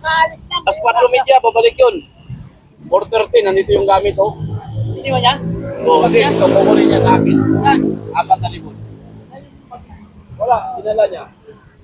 Tapos 4 media, babalik yun. 4.13, nandito yung gamit, oh. Hindi mo niya? Oo, kasi ito, kukunin niya sa akin. Apat na libon. Wala, dinala niya.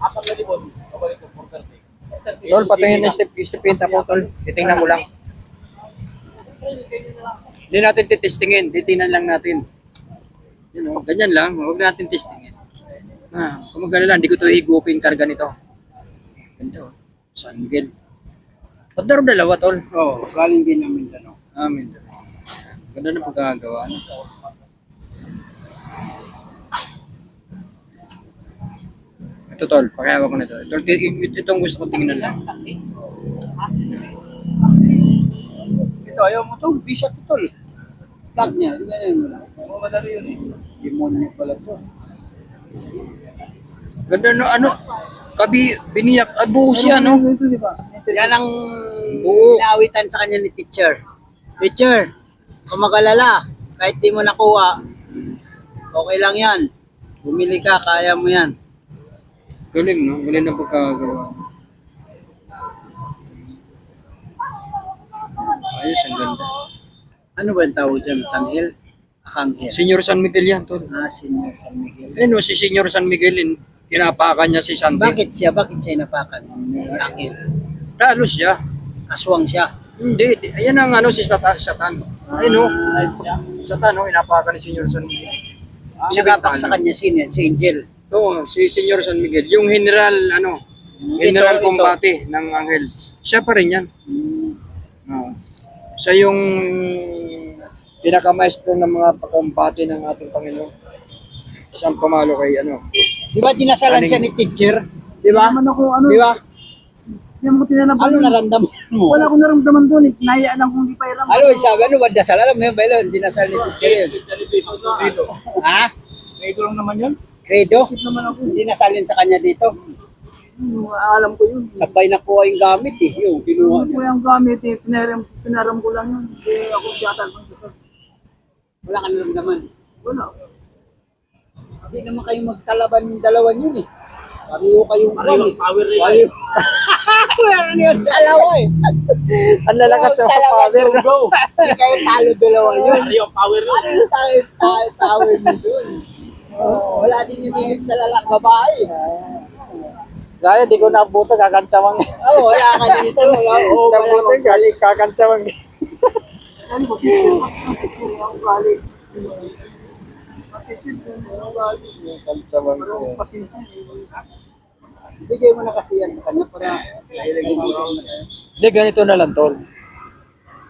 Apat na libon, babalik ko 4.13. Tol, patingin ng step, step pinta ko, tol. Titingnan ko lang. Hindi natin titistingin, titingnan lang natin. Yun, oh, ganyan lang, huwag natin testingin. Ah, kung magkano lang, hindi ko ito higupin karga nito. Ganito, oh. San Miguel. Ba't naroon dalawa, tol? Oo, oh, galing din ng Mindanao. Amin. Ganda na pagkakagawa. Ano? Ito tol, pakihawa ko na ito. Ito, ito, itong gusto ko tingnan lang. Ito, ayaw mo to, bisa to tol. Tag niya, ganyan mo lang. Oo, madali yun eh. Demonyo pala to. Ganda na ano, kabi, biniyak, ah, buo siya, no? Yan ang Oo. inaawitan sa kanya ni teacher. Teacher, kung magalala, kahit di mo nakuha, okay lang yan. Bumili ka, kaya mo yan. Galing, no? Galing na pagkakagawa. Ayos, ang ganda. Ano ba yung tawag dyan? Tanhil? Akanghel. Senyor San Miguel yan, tol. Ah, Senior San Miguel. Ano, si Senyor San Miguel, in, pinapakan niya si Sandy. Bakit siya? Bakit siya inapakan? May angel. Talo siya. Aswang siya. Hindi, di- ayan ang ano si Satan. Satan. Ayun no. Satan no, inapakan ni Senyor San Miguel. Siya kapak sa kanya yan? Si Angel. Oo, si Senyor San Miguel. Yung general, ano, general Ito, ito. combate ng Anghel. Siya pa rin yan. Oo. Siya yung pinakamaestro ng mga pakumbate ng ating Panginoon. Siyang pumalo kay ano. Di ba dinasalan Aning- siya ni teacher? Di ba? Naman ako, ano, Di ba? Hindi mo tinanap. Ano naramdaman mo? Wala akong naramdaman doon eh. Naya lang kung di pa iram. Ano yung sabi? Ano ba dasal? Alam mo yun ba yun? Dinasal ni teacher yun. Ha? Ito lang naman yun. Credo? Isip naman ako. Dinasalin sa kanya dito. Hmm, alam ko yun. Sabay na kuha yung gamit eh. Yung kinuha niya. ko yung gamit eh. Pinaram, pinaram ko lang yun. Hindi ako tiyatag. Wala ka naramdaman. Wala. Hindi naman kayo magkalaban yung dalawan yun eh. Pariyo kayong Pariwang power nila. Meron yung dalawa eh. Ang lalakas sa power. go, go. Hindi kayo talo dalawa yun. Ano yung power yun? Ano yung tayo, tayo, tower mo dun? Oh, wala din yung limit sa lalak babae. Saya, di ko nabuto, kakantsawang. Oh, wala ka dito. Wala, oh, wala nabuto, ka. kakantsawang. Ano ba? Ang galit. Attitude yun. Ang galit. Kakantsawang. Pero pasensya. Bigay mo na kasi yan sa kanya para. Hindi, ganito na lang, tol.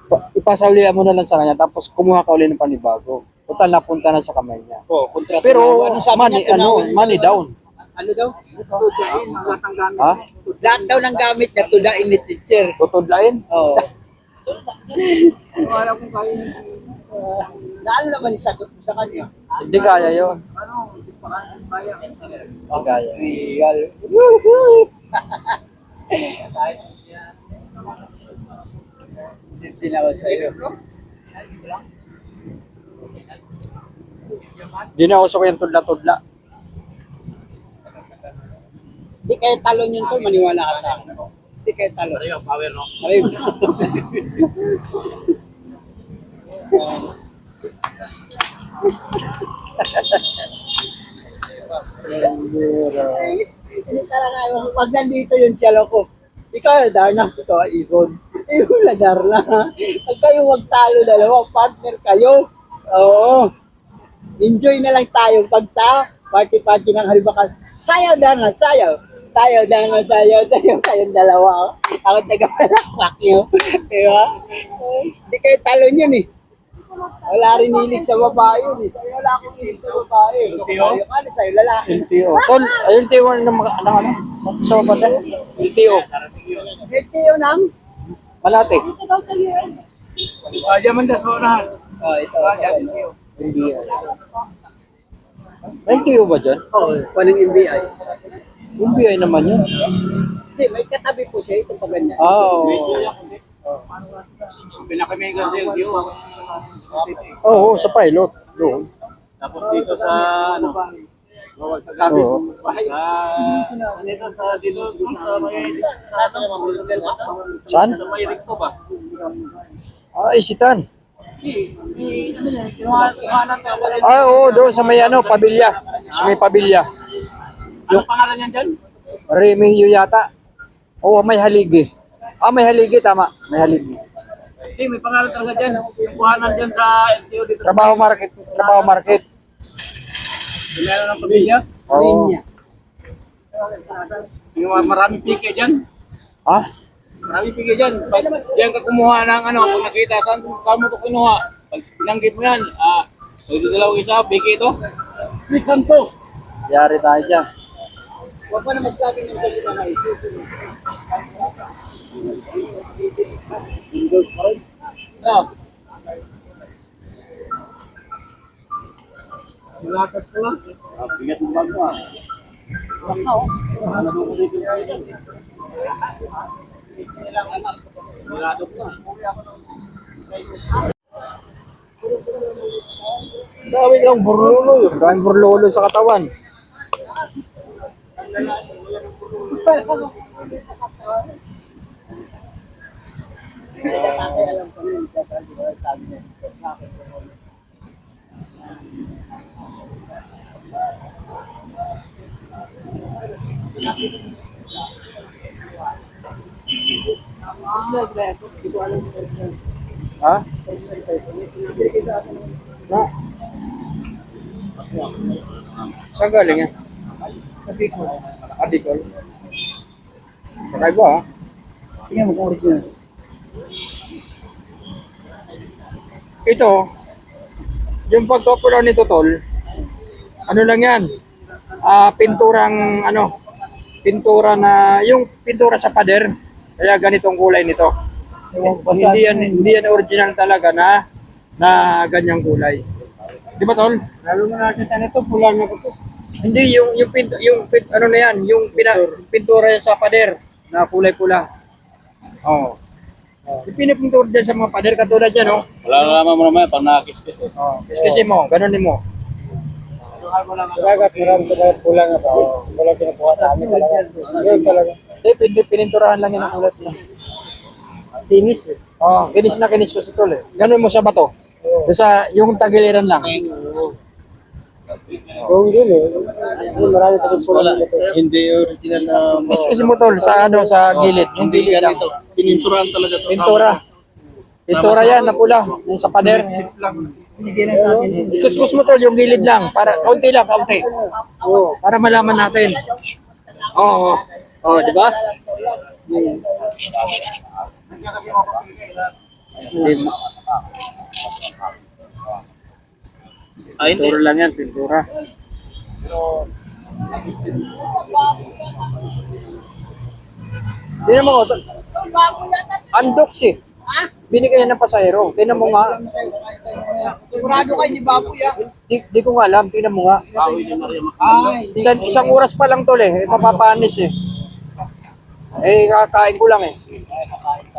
Pa- Ipasaulian mo na lang sa kanya, tapos kumuha ka ulit ng panibago. Total, napunta na sa kamay niya. Oh, kontrata. Pero, Ano sabi money, niya? ano, money down. Ano daw? Ang lahat ng gamit. Ha? Lahat daw ng gamit na tudain ni teacher. Tutudlain? Oh. Wala kong kaya. Naano naman isagot mo sa kanya? Hindi kaya yun. Ano? Hindi pa kaya. Hindi kaya. Real. Hindi na ako sa'yo. Hindi na uso ko yung tudla-tudla. Hindi kayo talon yun to, maniwala ka sa akin. Hindi kayo talon. Yung power, no? Ayun. Pag nandito yung chalo ko, ikaw, Darna, ikaw, Ibon. Ibon na, Darna. Pag kayo magtalo dalawa, partner kayo. Oo. Enjoy na lang tayo pag sa party-party ng halibakan. Sayaw, Darna, sayaw. Sayaw, Darna, sayaw, sayaw kayong dalawa. Ako taga-palakpak nyo. Diba? Hindi kayo talon yun eh. Wala rin hilig sa babae yun eh. Sa'yo wala akong hilig sa babae. Sa'yo ka, sa'yo lalaki. LTO. Tol, ay, LTO na mga anak ano? Sa mabanda? LTO. Ito yun ang. Malate. Kaya man das unahan. Oh, ito. ito. NBI. LTO ba dyan? Oo, oh, panang MBI. NBI naman yun. Hindi, may katabi po siya. Ito pa ganyan. Ah, oo. Pinakamega sa LTO. Oo, sa pilot. Doon. Tapos dito sa, ano, Oo. Ah, dito sa dito sa may sa ano naman Saan? Sa may recto ba? Ah, isitan. Eh, ano. Ah, oo, doon sa may ano, pabilya. Sa may pabilya. Ano pangalan niyan dyan? Remihio yata. Oo, may haligi. Ah, may haligi, tama. May haligi. Eh, may pangalan talaga dyan. Yung kuhanan dyan sa LTO dito sa Trabaho market. Trabaho market. Meron ng pamilya. Oo. Yung mga maraming pike dyan. Ah, Maraming pike dyan. Pag diyan ka kumuha ng ano, pag nakita, saan, saan mo ito kinuha? Pag binanggit mo yan, ah, ito dalawang isa, pike ito. Lisan to. yari tayo dyan. Huwag mo na magsabi ng kasi mga isusunod. Ah, Silakat ko lang. bigat ng bago ah. Basta oh. Ano ko din sila dyan. Mirado ko ah. Dami kang burlulo yun. Daming burlolo sa katawan. Ha? Na? Saan galing yan? Ah, Bicol. Kakaiba ha? Tingnan mo kung original. Ito, yung pagkopula nito tol, ano lang yan? Ah, pinturang ano, pintura na, yung pintura sa pader, kaya ganitong kulay nito. Hindi yan, hindi yan original talaga na na ganyang kulay. Di ba tol? Lalo na nakita nito, pula na ko. Hindi yung yung pint, yung pint, ano na yan, yung pina, pintura sa pader na kulay pula. Oo. Oh. Yung pinapintura dyan sa mga pader katulad yan, oh. Wala naman mo naman pag nakakis-kis eh. Oh, kasi mo, ganunin mo. Talaga, marami talaga pula nga pa. Wala kinukuha sa amin talaga. Yun talaga. Hindi, pin, pininturahan lang yan ang kulay pula. Tinis eh. Oh, kinis na kinis ko si Tol eh. Ganun mo sa bato. Doon sa, yung tagiliran lang. Kung yun eh. Marami talaga pula nito. Hindi original na Kinis kasi mo Tol, sa ano, sa gilid. Yung hindi gilid lang. ganito. Pininturahan talaga to. Pintura. Pintura yan na pula. Yung sa pader. Ikuskus mo Tol, yung gilid lang. Para, kaunti lang, kaunti. Oo. Para malaman natin. Oo. Oo, oh, di ba? Hindi Ay, hindi. Pintura lang yan, pintura. Tingnan mo, Tol. Undox eh. Binigay yan ng pasahero. Tingnan mo nga. Sigurado kayo ni Baboy ah. Di, di ko nga alam. Tingnan mo nga. Bawi ni Maria Ay, Isang, isang oras pa lang tol eh. Mapapanis eh. Eh, kakain ko lang eh.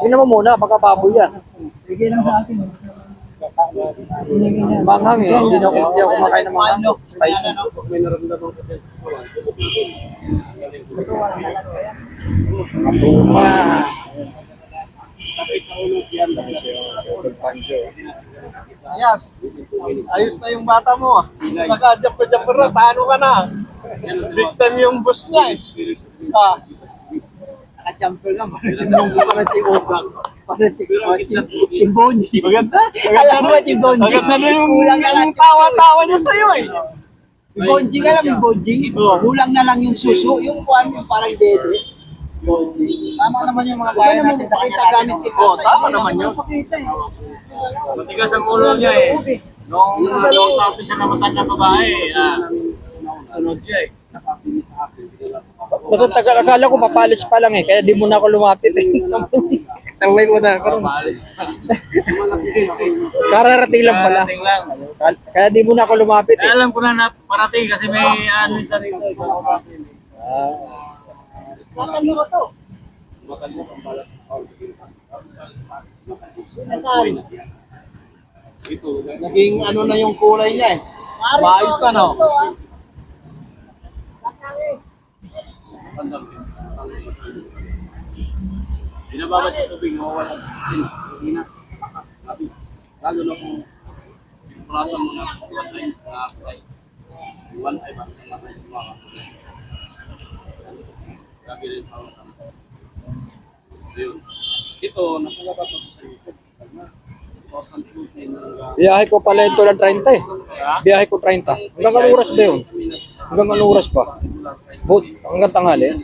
Tingnan mo muna, baka baboy yan. bigyan lang sa atin. Manghang eh. Hindi na hindi ako kumakain ng manghang. Spicy. May naramdaman ko din. Masuma. Ayas. Ayos na yung bata mo. Nag-adjap ka dyan pero talo ka na. Victim yung boss niya eh. Ah. Nakajumper si Bonji. Parang Parang si si Bonji. Maganda. Alam mo, si Bonji. Maganda na yung, Kulang na lang. yung tawa-tawa niya sa'yo eh. Si Bonji ka lang, si Bonji. Kulang na lang yung suso. Yung kuhan yung parang dede. Tama naman yung mga bayan natin sa kanya gamit kita. Oo, tama naman yun. Matigas ang ulo niya eh. Nung nakausapin siya ng matandang babae, ah, sunod siya eh. Matatagal. Akala ko papalis pa lang eh. Kaya di mo na ako lumapit eh. Taway mo na ako. Paalis na. Kararating lang pala. Parating lang. Kaya di mo na ako lumapit Kaya eh. alam ko na na parating kasi may ano yung dito sa baba. Tatanong ko to. Naging ano na yung kulay niya eh. Maayos na no? Binababad sa tubig, nawawala sa tubig. Hindi na. Lalo na kung pinupurasan mo na one time, na apply. One time, ang isang matay, mga Grabe rin pa ang sama. Yun. Ito, napalabas ako sa YouTube. 2014 hanggang Biyahe ko pala ito ng 30 eh. Biyahe ko 30. Hanggang anong oras ba yun? Hanggang anong oras pa? Boat, hanggang tanghali.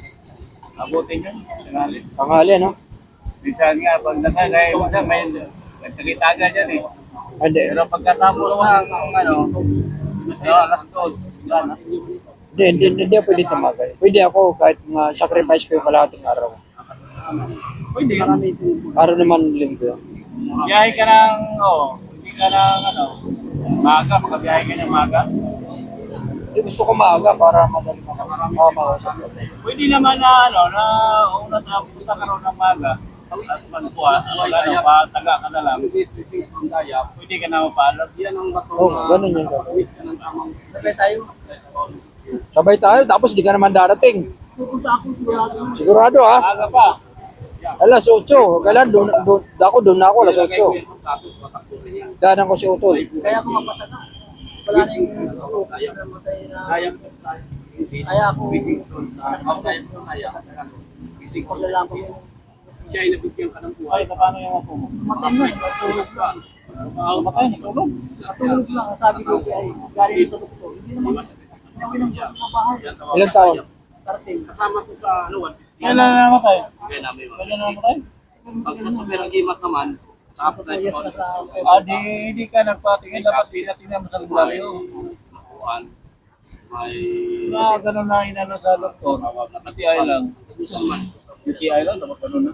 Abutin yun, tingali. Tanghali, no? Minsan nga, pag nasa kaya minsan may nagkakitaga dyan eh. Hindi, Pero pagkatapos ng ano, ano, alas dos, wala na. hindi, hindi, hindi pwede tumagay. Pwede ako kahit mga sacrifice ko yung kalahating araw. Pwede. Araw naman linggo. Biyahe ka ng, oh, hindi ka ng ano, maga, makabiyahe ka ng maga. Hindi gusto ko maaga para madali makamausap. Pwede naman na ano, na una na punta ka ng maga. Tapos magbuha, wag ano, pataga ka na lang. Pwede ka na mapaalam. Yan ang bato oh, ganun yun. Miss ka ng tamang. Sabay tayo. Sabay tayo, tapos di ka naman darating. Pupunta ako sigurado. Sigurado ha? Maga pa. Alas 8. Kailan doon, doon, ako doon na ako alas 8. Danan ko si Utol. Kaya ako mapataga. Wala na yung kaya namatay na. Kaya mo sa. Kaya ako Bising stone sa outline mo saya. Bising stone. paglalako ko. Siya ay nabigyan ka ng buhay. Ay, paano yung ako mo? Matay na, matulog. Ah, matay, natulog. Matulog lang. Ang Sabi ko ay galing sa doktor. Hindi naman Hindi naman sa bahay. Ilan taon? Tarting. Kasama ko sa ano, 150. Kailan na namatay? Kaya namin. Kailan na namatay? Pag sa super ang gimat naman, sa apply Yes, na sa Ah, di, di ka nagpatingin. Dapat tinatingnan mo sa lugaryo. May... Ah, ganun na inano sa doktor. UTI lang. UTI lang, dapat ganun na.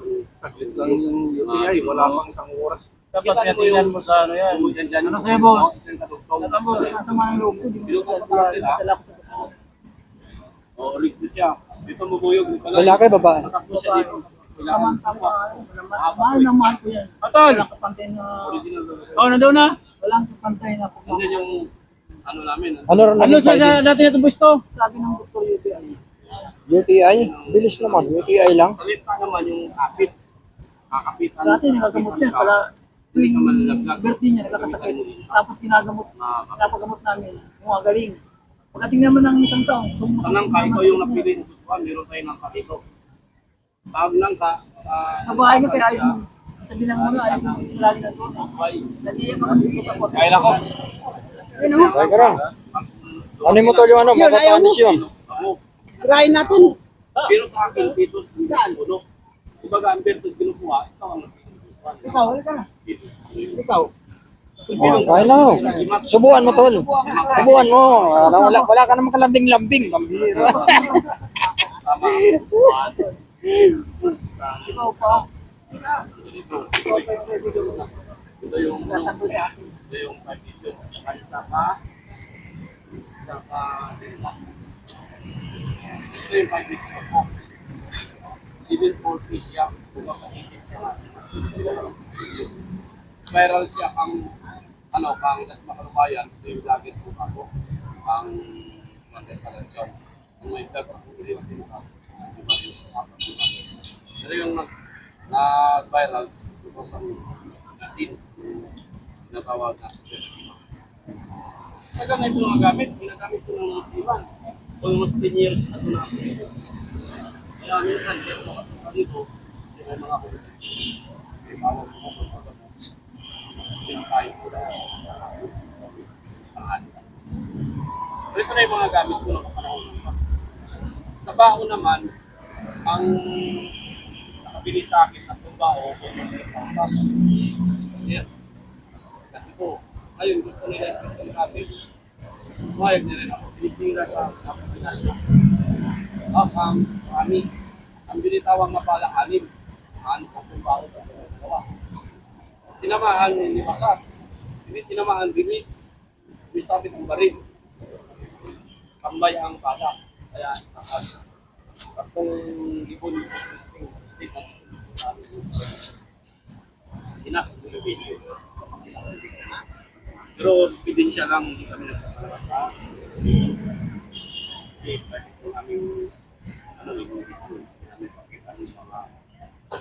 lang yung UTI, wala pang isang oras. Dapat tinatingnan mo sa ano yan. Ano sa'yo, boss? Ano, boss? Nasa mga loob ko. Hindi mo sa Dala ko sa doktor. Oo, ulit na siya. Dito mabuyog. Lalaki, babae. Tatakbo siya dito. Mahal na mahal ko yan. Atol! Walang kapantay na, Original na. Oh, nandun na? walang kapantay na pagmamahal. yung ano namin. Ano rin Ano siya sa findings? dati na itong to? Sabi ng doktor UTI. UTI? Bilis naman. UTI lang. Salita naman yung kapit. Kakapitan. Dati nagagamot niya, pala tuwing birthday niya, nagkakasakit. Tapos ginagamot, pinapagamot namin, gumagaling. Pagdating naman ng isang taon, sumusok Sa nangka, ikaw yung napili ng gusto meron tayo ng dito. Tawag nangka sa... Sa bahay niya, kaya ayaw mo. Sabi lang mo, ayaw mo lagi na ako, bigit ako. Kaya ko. Yun o. Ay, karon. Ano mo to yung ano? Yun, ayaw Mapapanis yun. Try natin. Pero sa akin, dito sa puno. Kumbaga, ang bertod kinukuha, ikaw ang Ikaw, wala ka na. Ikaw. Oh, kaya na. oh. Subuhan mo, tol. Subuhan mo. Wala, wala, ka naman kalambing-lambing. Sa Ikaw pa. ito yung ito yung pag-ibig. Saka isa pa. Isa pa. Yung. Civil case siya. Kung sa itin siya. Viral siya ang ano, kang das makalubayan. Ito yung vlogger ko ako. Ang Monday Palansyaw. Ang may vlog ako. Hindi natin sa iba yung sa Pero yung nag na-viral 2018 natawag na sa Pilipinas. Taga na ito mga gamit, ginagamit ko ng mga siman. Almost 10 years na ito na ako. Kaya minsan, kaya ako kasi dito, may mga. May bawang mo kung pagka mo. Hindi tayo ko na pangalan. Ito na yung mga gamit ko na kapanahon ng iba. Sa bao naman, ang nakabili sa akin at ng bao, almost 8,000. Yeah. Kasi po, ayun, gusto nila yung gusto natin. Mayag na rin ako. Bilis nila sa um, kami, ang binitawang mapala anim. Ano ko kung bakit ako nagawa. Tinamaan ni Basat. Hindi tinamaan bilis. Bilis tapit ang baril. Tambay ang bala. Kaya, takas. Tatlong libon yung existing state na sa amin. Sinas, Pilipino. Pero ebidensya lang, hindi kami nagpapalabas sa kasi pwede po kami ano yung video, may pakita yung mga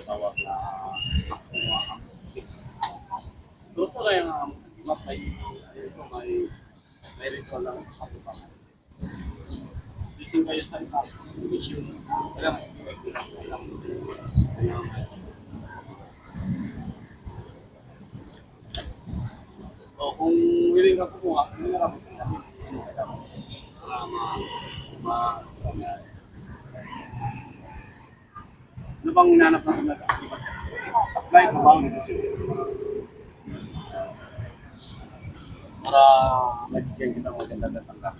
tawag na nakuha ang tips. Doon po na yung um, may, ano ito, may, may ritual lang kapatang. Gising kayo sa iba, mission. Kailangan, kailangan, kailangan. So, kung ka kumuha, hindi na ma, ano bang hinanap natin na apply ko bang para magiging kita maganda na tangga.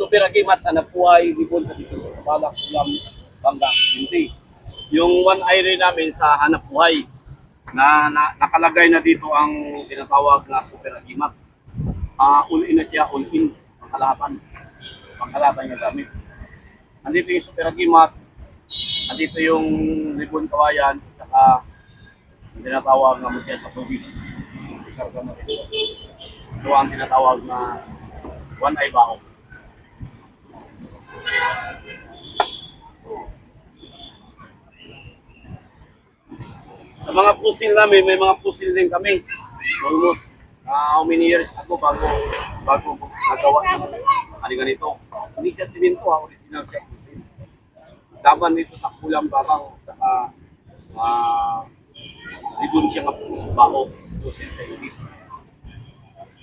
So piragimat sa napuhay, libon sa dito sa balak, ulam, bangga, hindi. Yung one eye namin sa hanap buhay na, na nakalagay na dito ang tinatawag na super agimat. Ah, all in na siya, all in, pangkalaban. Pangkalaban niya gamit. Andito yung super agimat, andito yung libon kawayan, saka yung tinatawag na mutya sa tubig. Ikarga mo ito. Ito ang tinatawag na one eye bao. Sa mga pusil namin, may mga pusil din kami. Almost uh, how many years ago bago bago nagawa ng ano ganito. Hindi siya simento ha, original siya pusil. Laban dito sa kulang barang saka uh, libon siya ka baho pusil sa English.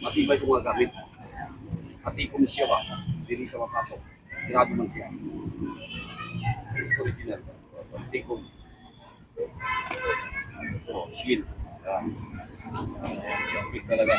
Matibay mga gamit. Matikom siya ba? Hindi siya mapasok. Tirado man siya. Original. Matikom. So, shield. Yan. Big talaga.